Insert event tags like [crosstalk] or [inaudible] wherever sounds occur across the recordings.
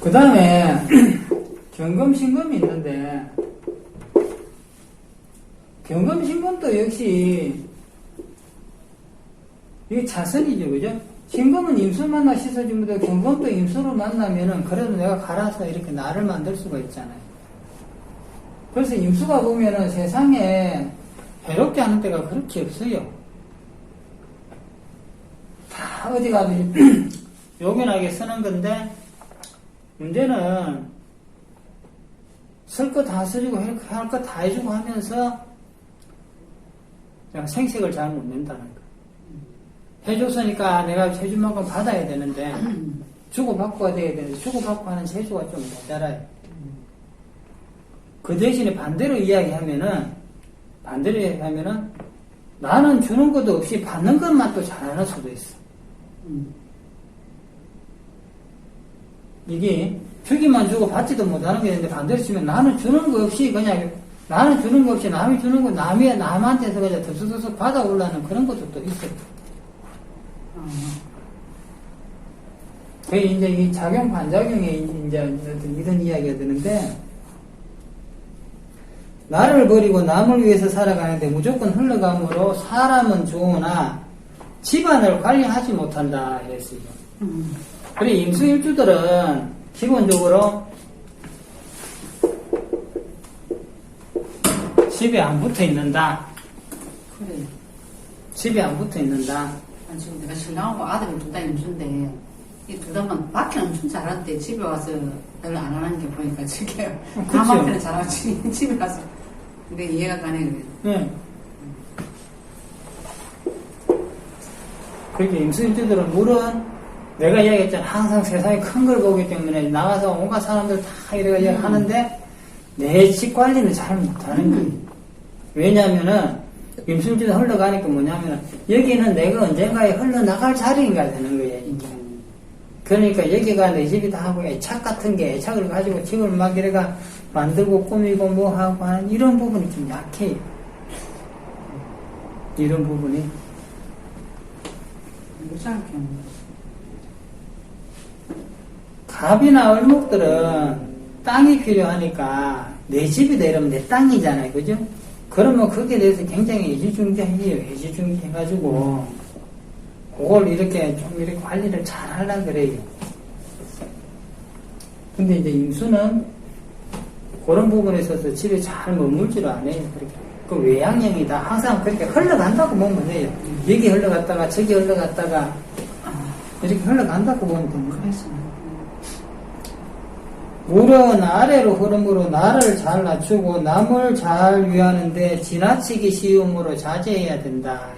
그 다음에 [clears throat] 경금 신금이 있는데 경금 신금도 역시 이게 자선이죠 그죠? 신금은 임수 만나 씻어줍니다. 경금도 임수로 만나면은 그래도 내가 갈아서 이렇게 나를 만들 수가 있잖아요. 그래서 임수가 보면은 세상에 괴롭게 하는 데가 그렇게 없어요. 다 어디 가도 [clears throat] 요긴하게 쓰는 건데 문제는 쓸 거다 써주고 할 거 다 해주고 하면서 그냥 생색을 잘 못 낸다는 거. 해줬으니까 내가 해준 만큼 받아야 되는데 주고받고 돼야 되는데 주고받고 하는 재주가 좀 모자라요. 그 대신에 반대로 이야기하면은 반대로 이야기하면은 나는 주는 것도 없이 받는 것만 또 잘하는 수도 있어. 이게 주기만 주고 받지도 못하는 게 있는데 반대로 치면 나는 주는 거 없이 그냥 나는 주는 거 없이 남이 주는 거 남이 남한테서 그냥 덥석덥석 받아올라는 그런 것도 또 있어요. 그 이제 이 작용 반작용에 이제 이런 이야기가 드는데 나를 버리고 남을 위해서 살아가는데 무조건 흘러감으로 사람은 좋으나 집안을 관리하지 못한다 이랬어요. 그래 임수일주들은 기본적으로 집에 안 붙어 있는다. 그래. 집에 안 붙어 있는다. 아, 지금 내가 신랑하고 아들을 둘다 임수인데, 이둘 다만 밖에 엄청 잘하는데 집에 와서 별로 안 하는 게 보니까 저게 어. 남한테는 잘하지 [laughs] 집에 가서 근데 이해가 가네 그래. 네. 그렇게 임수일주들은 물은 내가 이야기했잖아. 항상 세상에 큰 걸 보기 때문에 나가서 온갖 사람들 다 이래가 음. 이야기하는데 내집 관리는 잘 못하는 거예요. 왜냐면은 임수일주도 흘러가니까 뭐냐면은 여기는 내가 언젠가에 흘러나갈 자리인가 되는 거예요. 이게. 그러니까 여기가 내 집이다 하고 애착 같은 게 애착을 가지고 집을 막 이래가 만들고 꾸미고 뭐 하고 하는 이런 부분이 좀 약해요. 이런 부분이. 무지하 게 갑이나 얼목들은 땅이 필요하니까 내 집이다 이러면 내 땅이잖아요. 그죠? 그러면 거기에 대해서 굉장히 애지중지해요. 애지중지해가지고 그걸 이렇게 좀 이렇게 관리를 잘 하려 그래요. 근데 이제 임수는 그런 부분에 있어서 집에 잘 머물지를 않아요. 그렇게. 그 외향형이다. 항상 그렇게 흘러간다고 보면 돼요. 여기 흘러갔다가 저기 흘러갔다가 이렇게 흘러간다고 보면 됩니다. 물은 아래로 흐름으로 나를 잘 낮추고 남을 잘 위하는데 지나치기 쉬움으로 자제해야 된다.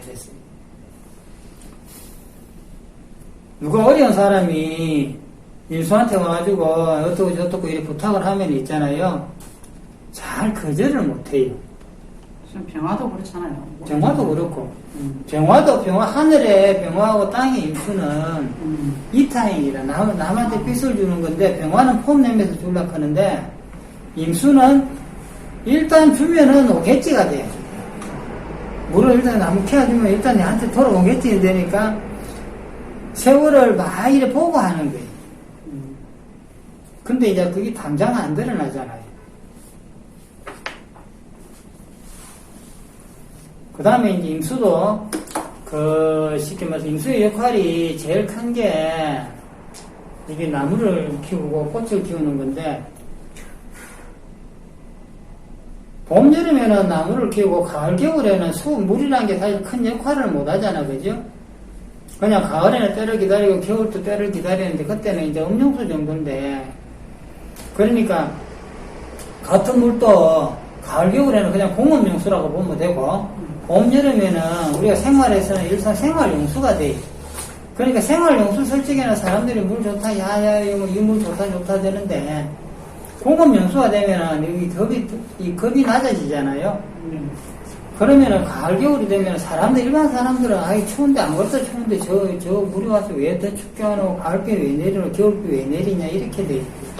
누가 어려운 사람이 임수한테 와가지고 어떻고 저떻고 이렇게 부탁을 하면 있잖아요. 잘 거절을 못해요. 지금 병화도 그렇잖아요. 병화도 그렇고. 음. 병화도 병화, 하늘에 병화하고 땅의 임수는 음. 이타행이라 남, 남한테 빚을 주는 건데 병화는 폼 내면서 주려고 하는데 임수는 일단 주면은 오겠지가 돼요. 물을 일단 나무 캐주면 일단 내한테 돌아오겠지 되니까 세월을 막 이래 보고 하는 거예요. 음. 근데 이제 그게 당장 안 드러나잖아요. 그 다음에 이제 임수도, 그, 쉽게 말해서 임수의 역할이 제일 큰 게, 이게 나무를 키우고 꽃을 키우는 건데, 봄, 여름에는 나무를 키우고, 가을, 겨울에는 수, 물이라는 게 사실 큰 역할을 못 하잖아, 그죠? 그냥 가을에는 때를 기다리고, 겨울도 때를 기다리는데, 그때는 이제 음용수 정도인데, 그러니까, 같은 물도 가을, 겨울에는 그냥 공업용수라고 보면 되고, 봄, 여름에는 우리가 생활에서는 일상 생활용수가 돼. 그러니까 생활용수 설정에는 사람들이 물 좋다, 야 야, 이물 좋다, 좋다 되는데, 공업용수가 되면은 여기 급이, 이 급이 낮아지잖아요. 음. 그러면은 가을, 겨울이 되면 사람들, 일반 사람들은 아이 추운데 아무것도 추운데 저, 저 물이 와서 왜 더 춥게 하노, 가을비 왜 내리노, 겨울비 왜 내리냐, 이렇게 돼 있고.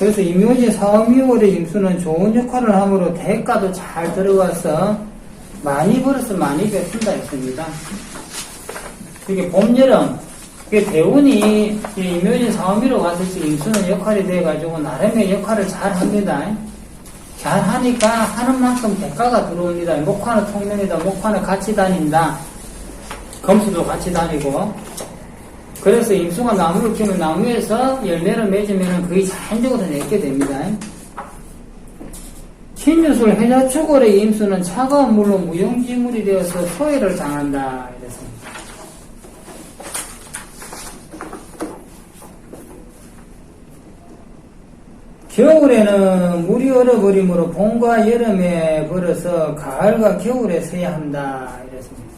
그래서 임묘지 사음이월의 임수는 좋은 역할을 하므로 대가도 잘 들어와서 많이 벌어서 많이 베푼다 했습니다. 그게 봄, 여름, 그 대운이 이 임묘진 상업위로 갔을 때 임수는 역할이 돼가지고 나름의 역할을 잘 합니다. 잘 하니까 하는 만큼 대가가 들어옵니다. 목화는 통면이다. 목화는 같이 다닌다. 검수도 같이 다니고. 그래서 임수가 나무를 키우면 나무에서 열매를 맺으면 거의 자연적으로 내게 됩니다. 신유술 해자축월의 임수는 차가운 물로 무용지물이 되어서 소해를 당한다. 이랬습니다. 겨울에는 물이 얼어버림으로 봄과 여름에 벌어서 가을과 겨울에 서야 한다. 이랬습니다.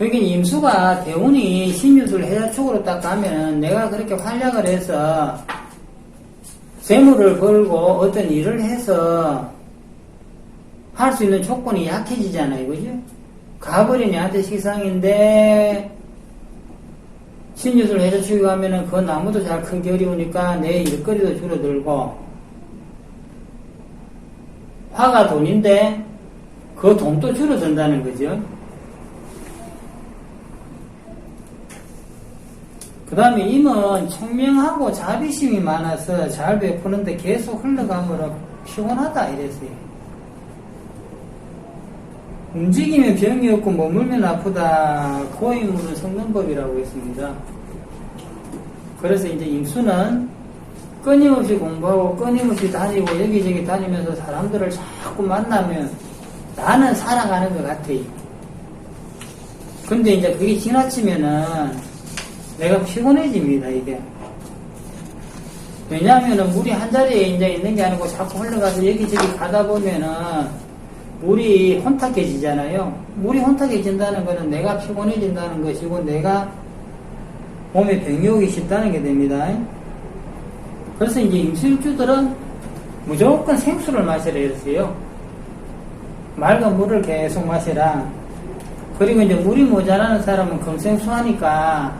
여기 임수가 대운이 신유술 해자축으로 딱 가면은 내가 그렇게 활약을 해서 재물을 벌고 어떤 일을 해서 할 수 있는 조건이 약해지잖아요. 그죠? 가버리니 한테 식상인데 신유술 해자축이 가면은 그 나무도 잘 크기 어려우니까 내 일거리도 줄어들고 화가 돈인데 그 돈도 줄어든다는 거죠. 그 다음에 임은 청명하고 자비심이 많아서 잘 베푸는데 계속 흘러가므로 피곤하다 이랬어요. 움직이면 병이 없고 머물면 아프다. 고임물은 성능법이라고 했습니다. 그래서 이제 임수는 끊임없이 공부하고 끊임없이 다니고 여기저기 다니면서 사람들을 자꾸 만나면 나는 살아가는 것 같아. 근데 이제 그게 지나치면은 내가 피곤해집니다, 이게. 왜냐하면은 물이 한 자리에 이제 있는 게 아니고 자꾸 흘러가서 여기저기 가다 보면은 물이 혼탁해지잖아요. 물이 혼탁해진다는 거는 내가 피곤해진다는 것이고 내가 몸에 병이 오기 쉽다는 게 됩니다. 그래서 이제 임수일주들은 무조건 생수를 마시라 했어요. 맑은 물을 계속 마시라. 그리고 이제 물이 모자라는 사람은 금생수 하니까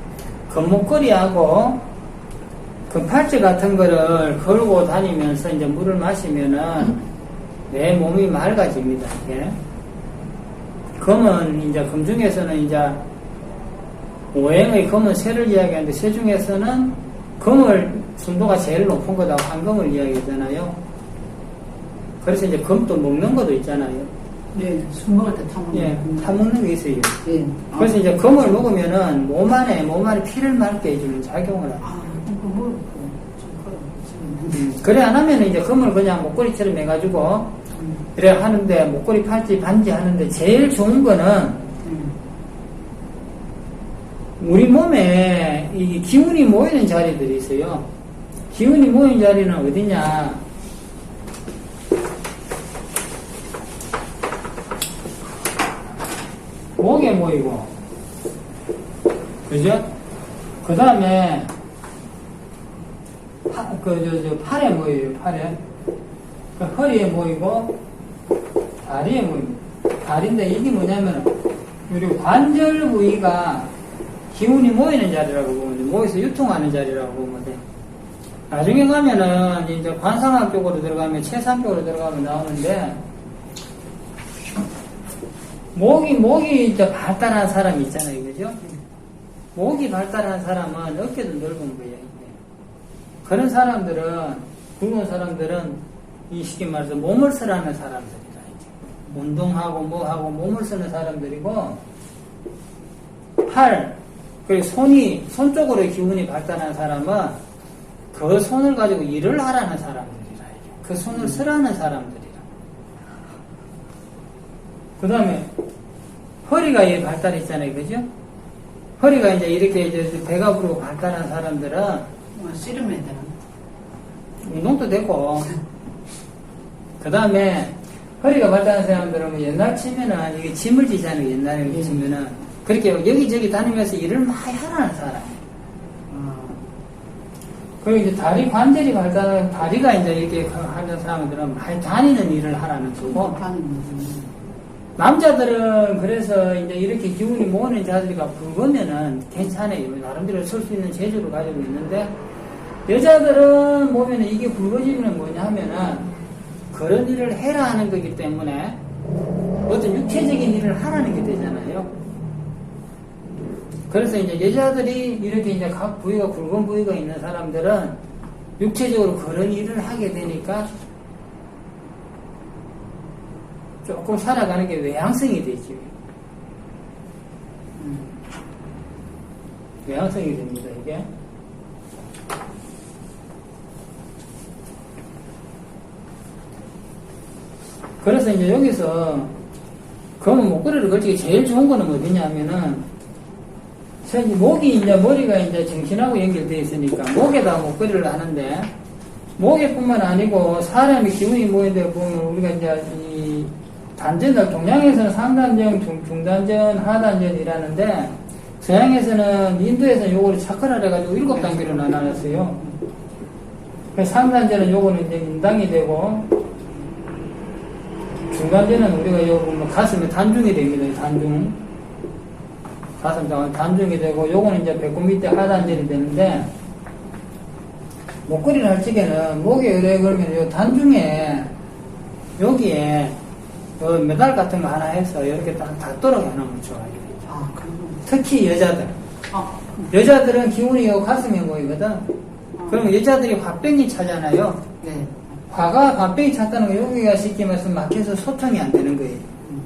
금목걸이하고 금팔찌 같은 거를 걸고 다니면서 이제 물을 마시면은 내 몸이 맑아집니다. 이게. 금은 이제 금 중에서는 이제 오행의 금은 새를 이야기하는데 새 중에서는 금을 순도가 제일 높은 거다 황금을 이야기하잖아요. 그래서 이제 금도 먹는 것도 있잖아요. 네, 술 먹을 때 타먹는 예, 거. 타 먹는 게 있어요. 예. 그래서 이제 금을 먹으면은 몸 안에 몸 안에 피를 맑게 해주는 작용을 합니다. 아, 그래. 음, 그래 안 하면 이제 금을 그냥 목걸이처럼 해가지고 음, 그래 하는데 목걸이 팔찌 반지 하는데 제일 좋은 거는 음. 우리 몸에 이 기운이 모이는 자리들이 있어요. 기운이 모이는 자리는 어디냐? 목에 모이고, 그죠? 그 다음에, 그, 저, 저, 팔에 모여요, 팔에. 그 허리에 모이고, 다리에 모입니다. 다리인데 이게 뭐냐면, 우리 관절 부위가 기운이 모이는 자리라고 보면 돼. 모여서 유통하는 자리라고 보면 돼. 나중에 가면은 이제 관상학 쪽으로 들어가면 체상 쪽으로 들어가면 나오는데 목이 목이 발달한 사람이 있잖아요, 그죠? 목이 발달한 사람은 어깨도 넓은 거예요. 그런 사람들은 굵은 사람들은 이 쉽게 말해서 몸을 쓰라는 사람들이다. 운동하고 뭐하고 몸을 쓰는 사람들이고 팔 그리고 손이 손 쪽으로 기운이 발달한 사람은 그 손을 가지고 일을 하라는 사람들이라. 그 손을 쓰라는 사람들이라. 그 다음에 허리가 이 발달했잖아요, 그죠? 허리가 이제 이렇게 이제 배가 부르고 발달한 사람들은 뭐 씨름해야 되나? 운동도 되고 그 다음에 허리가 발달한 사람들은 뭐 옛날 치면은 이게 짐을 지잖아요 옛날에 예. 치면은 그렇게 여기저기 다니면서 일을 많이 하라는 사람 아, 그리고 이제 다리 관절이 발달한 다리가 이제 이렇게 하는 사람들은 많이 다니는 일을 하라는 거고. 남자들은 그래서 이제 이렇게 기운이 모으는 자들이가 붉으면은 괜찮아요. 나름대로 쓸 수 있는 재주를 가지고 있는데, 여자들은 보면은 이게 붉어지면 뭐냐 하면은, 그런 일을 해라 하는 거기 때문에, 어떤 육체적인 일을 하라는 게 되잖아요. 그래서 이제 여자들이 이렇게 이제 각 부위가 굵은 부위가 있는 사람들은 육체적으로 그런 일을 하게 되니까 조금 살아가는 게 외향성이 되지. 음. 외향성이 됩니다, 이게. 그래서 이제 여기서 검은 목걸이를 걸치기 제일 좋은 거는 어디냐면은 전 목이 이제 머리가 이제 정신하고 연결되어 있으니까 목에다 목걸이를 하는데 목에뿐만 아니고 사람이 기운이 모이는데 보면 우리가 이제 이 단전을 동양에서는 상단전, 중, 중단전, 하단전이라는데 서양에서는 인도에서는 요거를 차크라를 해가지고 일곱 단계로 나눠놨어요. 그 상단전은 요거는 이제 인당이 되고 중간전은 우리가 요 보면 가슴에 단중이 됩니다. 단중. 가슴 단- 단중이 되고 요거는 이제 배꼽 밑에 하단전이 되는데 목걸이를 할 적에는 목에 의뢰 걸면 요 단중에 여기에 요 메달 같은 거 하나 해서 이렇게 딱 닿도록 해놓으면 좋아요. 아. 특히 여자들. 아, 여자들은 기운이 요 가슴에 모이거든. 그러면 여자들이 화병이 차잖아요. 네. 화가 화병이 찼다는 거 여기가 쉽게 말해서 막혀서 소통이 안 되는 거예요. 음.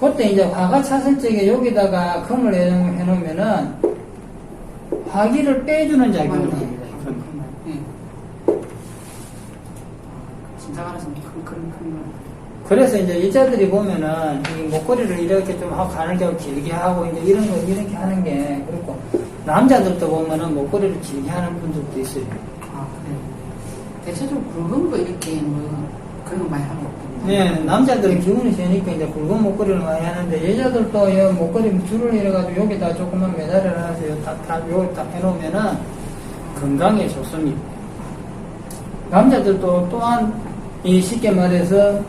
그때 이제 화가 찼을 적에 여기다가 금을 해놓- 해놓으면은 화기를 빼주는 작용을 맞네. 합니다. 그런 거. 네. 진짜 말해서 큰, 큰, 큰 거. 그래서 이제 여자들이 보면은 이 목걸이를 이렇게 좀 하고 가는 게 길게 하고 이제 이런 거 이렇게 하는 게 그렇고 남자들도 보면은 목걸이를 길게 하는 분들도 있어요. 아, 그래. 대체적으로 굵은 거 이렇게 뭐, 그런 거 많이 하고. 네, 남자들은 기운이 세니까 이제 굵은 목걸이를 많이 하는데 여자들도 이 목걸이 줄을 이래가지고 여기다 조그만 메달을 하세요. 다, 다, 요걸 딱 해놓으면은 건강에 좋습니다. 남자들도 또한 이 쉽게 말해서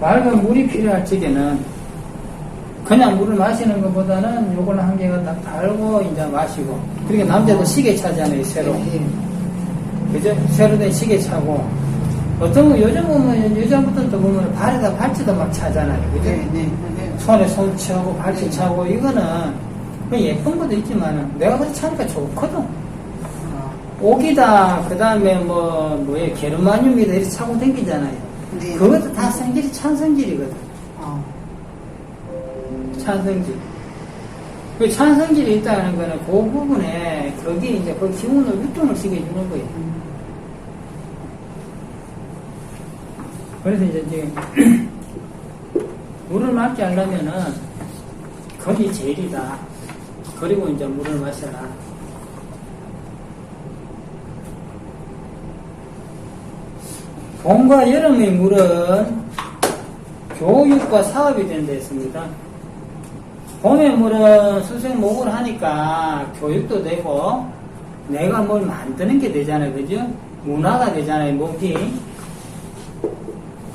맑은 물이 필요할 적에는 그냥 물을 마시는 것보다는 요걸 한 개가 딱 달고 이제 마시고 그러니까 남자도 시계 차잖아요 새로 네. 그죠? 새로 된 시계 차고 어떤 거 요즘 보면 여자분들도 보면 발에다 발찌도 막 차잖아요 그죠? 네, 네, 네. 손에 손 차고 발찌 차고 이거는 그냥 예쁜 것도 있지만 내가 그렇게 차니까 좋거든 아, 옥이다 그 다음에 뭐 뭐예 게르마늄이다 이렇게 차고 댕기잖아요 네. 그것도 다 성질이 찬성질이거든 아, 찬성질 그 찬성질이 있다는 거는 그 부분에 거기 이제 그 기운을 유통을 시켜주는 거예요 음. 그래서 이제 지금 [clears throat] 물을 맞게 하려면은 거기 제일이다. 그리고 이제 물을 마셔라. 봄과 여름의 물은 교육과 사업이 된다 했습니다. 봄의 물은 수생목을 하니까 교육도 되고 내가 뭘 만드는 게 되잖아요. 그죠? 문화가 되잖아요. 목이.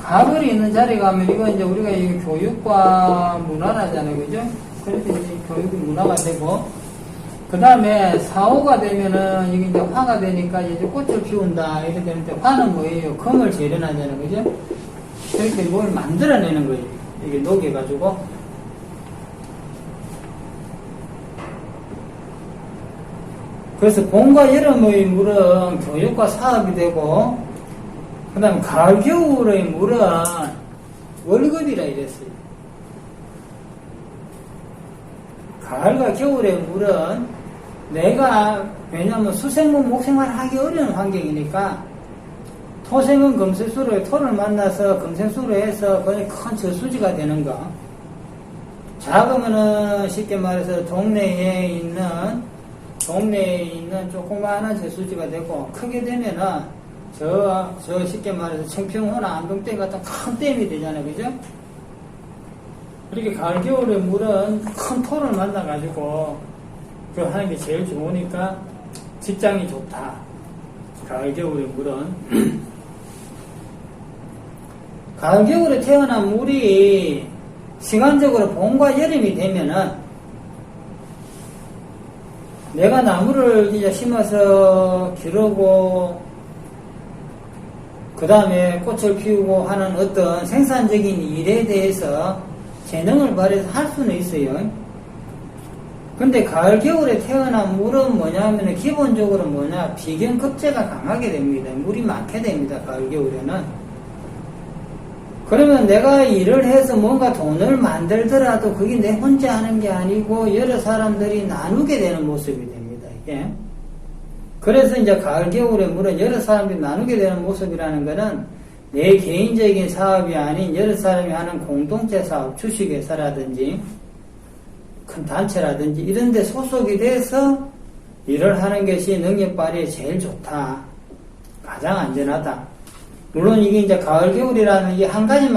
가을이 있는 자리 가면 이거 이제 우리가 이 교육과 문화라잖아요. 그죠? 그래서 이제 교육이 문화가 되고 그 다음에 사오가 되면은 이게 이제 화가 되니까 이제 꽃을 피운다 이렇게 되는데 화는 뭐예요? 금을 재련하잖아요. 그죠? 이렇게 뭘 만들어내는 거예요. 이게 녹여가지고 그래서 봄과 여름의 물은 교육과 사업이 되고 그 다음 가을 겨울의 물은 월급이라 이랬어요. 가을과 겨울의 물은 내가 왜냐하면 수생물 목생활 하기 어려운 환경이니까 토생은 금세수로 토를 만나서 금생수로 해서 거의 큰 저수지가 되는 거. 작으면은 쉽게 말해서 동네에 있는 동네에 있는 조그마한 저수지가 되고 크게 되면은 저, 저 쉽게 말해서 청평호나 안동댐 같은 큰 댐이 되잖아요. 그죠? 그렇게 가을, 겨울에 물은 큰 토를 만나가지고 그 하는 게 제일 좋으니까 직장이 좋다. 가을, 겨울에 물은. [clears throat] 가을, 겨울에 태어난 물이 시간적으로 봄과 여름이 되면은 내가 나무를 이제 심어서 기르고 그 다음에 꽃을 피우고 하는 어떤 생산적인 일에 대해서 재능을 발휘해서 할 수는 있어요. 근데 가을, 겨울에 태어난 물은 뭐냐면 기본적으로 뭐냐, 비경 급제가 강하게 됩니다. 물이 많게 됩니다. 가을, 겨울에는. 그러면 내가 일을 해서 뭔가 돈을 만들더라도 그게 내 혼자 하는 게 아니고 여러 사람들이 나누게 되는 모습이 됩니다. 이게. 그래서 이제 가을, 겨울에 물은 여러 사람들이 나누게 되는 모습이라는 것은 내 개인적인 사업이 아닌 여러 사람이 하는 공동체 사업, 주식회사라든지 큰 단체라든지 이런 데 소속이 돼서 일을 하는 것이 능력 발휘에 제일 좋다. 가장 안전하다. 물론 이게 이제 가을, 겨울이라는 이 한 가지만